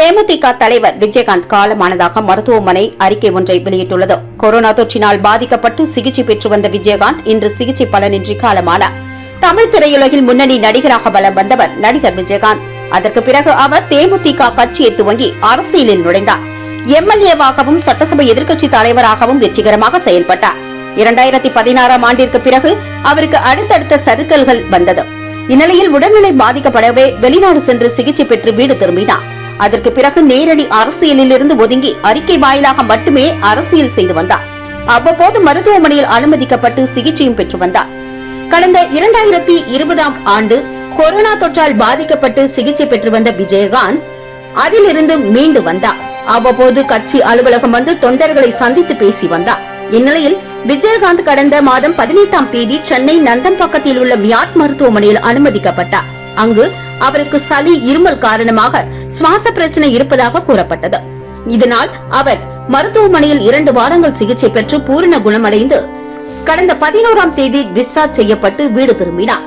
தேமுதிக தலைவர் விஜயகாந்த் காலமானதாக மருத்துவமனை அறிக்கை ஒன்றை வெளியிட்டுள்ளது. கொரோனா தொற்றினால் பாதிக்கப்பட்டு சிகிச்சை பெற்று வந்த விஜயகாந்த் இன்று சிகிச்சை பலனின்றி காலமானார். தமிழ் திரையுலகில் முன்னணி நடிகராக பலம் வந்தவர் நடிகர் விஜயகாந்த். அதற்கு பிறகு அவர் தேமுதிக கட்சியை துவங்கி அரசியலில் நுழைந்தார். எம்எல்ஏவாகவும் சட்டசபை எதிர்க்கட்சி தலைவராகவும் வெற்றிகரமாக செயல்பட்டார். இரண்டாயிரத்தி பதினாறாம் ஆண்டிற்கு பிறகு அவருக்கு அடுத்தடுத்த சறுக்கல்கள் வந்தது. இந்நிலையில் உடல்நிலை பாதிக்கப்படவே வெளிநாடு சென்று சிகிச்சை பெற்று வீடு திரும்பினார். அதற்கு பிறகு நேரடி அரசியலில் இருந்து ஒதுங்கி அறிக்கை வாயிலாக மட்டுமே அரசியல் செய்து வந்தார். அவ்வப்போது மருத்துவமனையில் அனுமதிக்கப்பட்டு சிகிச்சையும் பெற்று வந்தார். கடந்த இரண்டாயிரத்தி இருபதாம் ஆண்டு கொரோனா தொற்றால் பாதிக்கப்பட்டு சிகிச்சை பெற்று வந்த விஜயகாந்த் அதிலிருந்து மீண்டு வந்தார். அவ்வப்போது கட்சி அலுவலகம் வந்து தொண்டர்களை சந்தித்து பேசி வந்தார். இந்நிலையில் விஜயகாந்த் கடந்த மாதம் பதினெட்டாம் தேதி சென்னை நந்தம்பாக்கத்தில் உள்ள மியாட் மருத்துவமனையில் அனுமதிக்கப்பட்டார். அங்கு அவருக்கு சளி இருமல் காரணமாக சுவாச பிரச்சனை இருப்பதாக கூறப்பட்டது. இதனால் அவர் மருத்துவமனையில் இரண்டு வாரங்கள் சிகிச்சை பெற்று பூரண குணமடைந்து கடந்த பதினோராம் தேதி டிஸ்சார்ஜ் செய்யப்பட்டு வீடு திரும்பினார்.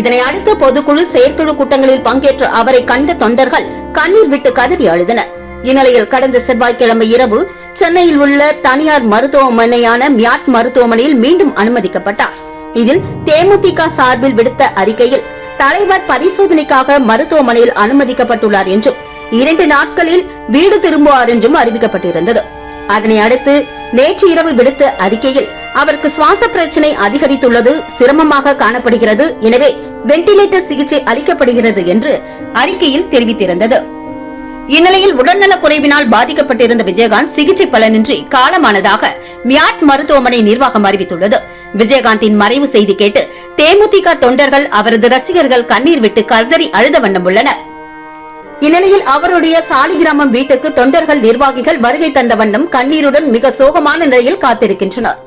இதனை அடுத்து பொதுக்குழு செயற்குழு கூட்டங்களில் பங்கேற்ற அவரை கண்ட தொண்டர்கள் கண்ணீர் விட்டு கதறி அழுதனர். இந்நிலையில் கடந்த செவ்வாய்க்கிழமை இரவு சென்னையில் உள்ள தனியார் மருத்துவமனையான மியாட் மருத்துவமனையில் மீண்டும் அனுமதிக்கப்பட்டார். இதில் தேமுதிக சார்பில் விடுத்த அறிக்கையில் தலைவர் பரிசோதனைக்காக மருத்துவமனையில் அனுமதிக்கப்பட்டுள்ளார் என்றும் இரண்டு நாட்களில் வீடு திரும்புவார் என்றும் அறிவிக்கப்பட்டிருந்தது. அதனை அடுத்து நேற்று இரவு விடுத்த அறிக்கையில் அவருக்கு சுவாச பிரச்சனை அதிகரித்துள்ளது சிரமமாக காணப்படுகிறது எனவே வெண்டிலேட்டர் சிகிச்சை அளிக்கப்படுகிறது என்று அறிக்கையில் தெரிவித்திருந்தது. இந்நிலையில் உடல்நலக் குறைவினால் பாதிக்கப்பட்டிருந்த விஜயகாந்த் சிகிச்சை பலனின்றி காலமானதாக மியாட் மருத்துவமனை நிர்வாகம் அறிவித்துள்ளது. விஜயகாந்தின் மறைவு செய்தி கேட்டு தேமுதிக தொண்டர்கள் அவரது ரசிகர்கள் கண்ணீர் விட்டு கர்தறி அழுத வண்ணம் உள்ளனர். இந்நிலையில் அவருடைய சாலிகிராமம் வீட்டுக்கு தொண்டர்கள் நிர்வாகிகள் வருகை தந்த வண்ணம் கண்ணீருடன் மிக சோகமான நிலையில் காத்திருக்கின்றனர்.